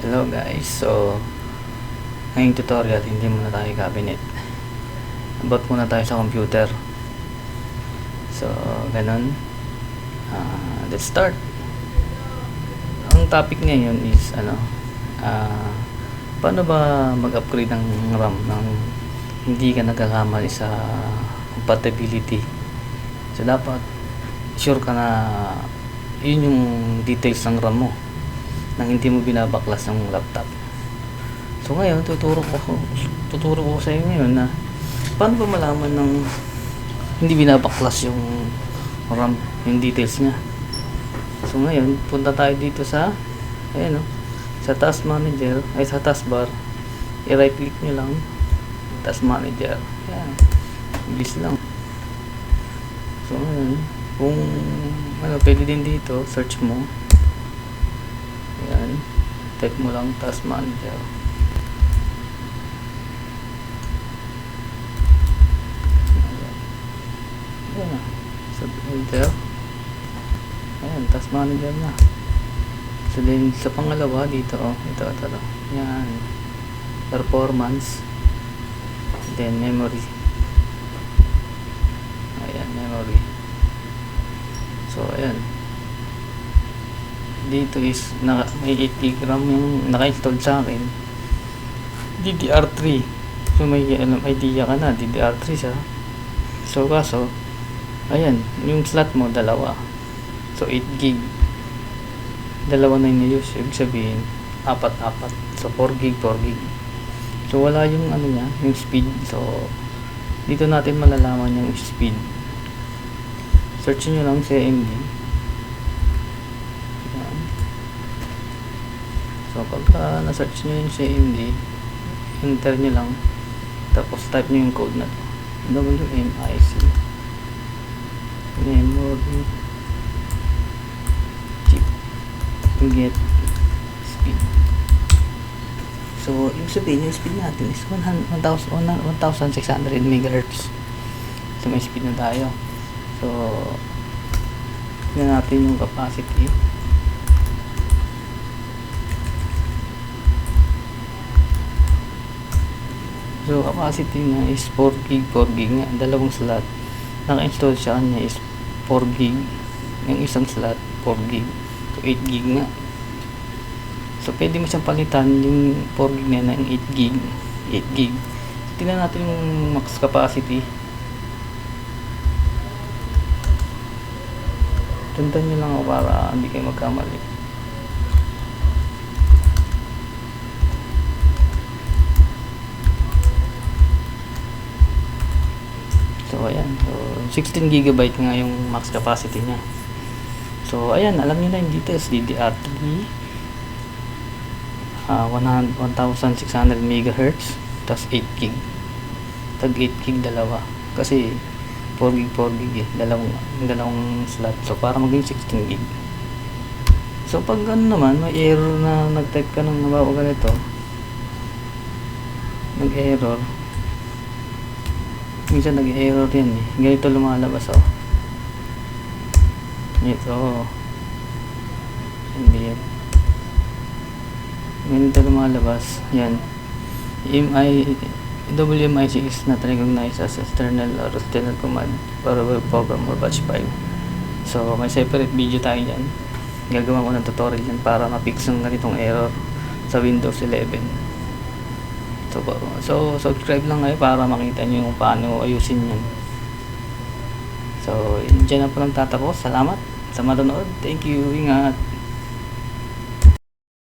Hello guys, so ngayong tutorial hindi muna tayo cabinet. About muna tayo sa computer. So ganun. Ah, let's start. Ang topic ngayon is ano ah, paano ba mag-upgrade ng RAM ng hindi ka nagkakamali sa compatibility? So dapat sure ka na yun yung details ng RAM mo nang hindi mo binabaklas ng laptop. So ngayon, tuturo ko tuturo ko sa inyo ngayon na paano ba malaman ng hindi binabaklas yung RAM, yung details niya. So ngayon, punta tayo dito sa ayan oh, sa task manager, ay sa taskbar. I-right click nyo lang task manager. Ayan. Bilis lang. So ngayon, kung ano, pwede din dito, search mo. Ayan. Type mo lang task manager. Ayan. Ayan enter. Ayan, task manager na. So, then, sa pangalawa, dito, oh, ito, ito, ito. Ayan. Performance. Then, memory. Ayan, memory. So, ayan dito is na, may 8 GB RAM yung naka-install sa akin. DDR3 so may alam idea ka na DDR3 siya. So kaso ayan yung slot mo dalawa. So 8 GB dalawa na yung use ibig sabihin apat apat. So 4 GB 4 GB so wala yung ano niya yung speed. So dito natin malalaman yung speed. Search nyo lang sa AMD Yan. So, pagka na-search nyo yung CMD, enter nyo lang, tapos type nyo yung code na to. WMIC memory chip get speed. So, yung sabihin, yung speed natin is 100 1,000 1,600 MHz. So, may speed na tayo. So, tignan natin yung capacity. So, capacity niya is 4 gig, 4 gig nga. Dalawang slot. Naka-install siya niya is 4 gig. Yung isang slot, 4 gig. So, 8 gig nga. So, pwede mo siyang palitan yung 4 gig na ng 8 gig. 8 gig. Tingnan natin yung max capacity. Tundan nyo lang ako para hindi kayo magkamali. Ayan. So, 16 gigabyte nga yung max capacity niya. So, ayan. Alam niyo na yung details. DDR3. Uh, 100 1,600 megahertz. Tapos 8 gig. Tag 8 gig dalawa. Kasi 4 gig 4 gig eh. Dalawang, dalawang slot. So, para maging 16 gig. So, pag ano naman, may error na nag-type ka ng nabawa ganito. Nag-error minsan nag-error yan eh. Ganito lumalabas oh. Ito hindi. Yan ganito lumalabas. Yan. MI WMIC is not recognized as external or external command for a program or batch file so may separate video tayo dyan. Gagawa ko ng tutorial yan para ma-fix ganitong error sa Windows 11 So, so subscribe lang kayo para makita nyo kung paano ayusin yan. So, dyan na po lang tatapos. Salamat sa manonood. Thank you. Ingat.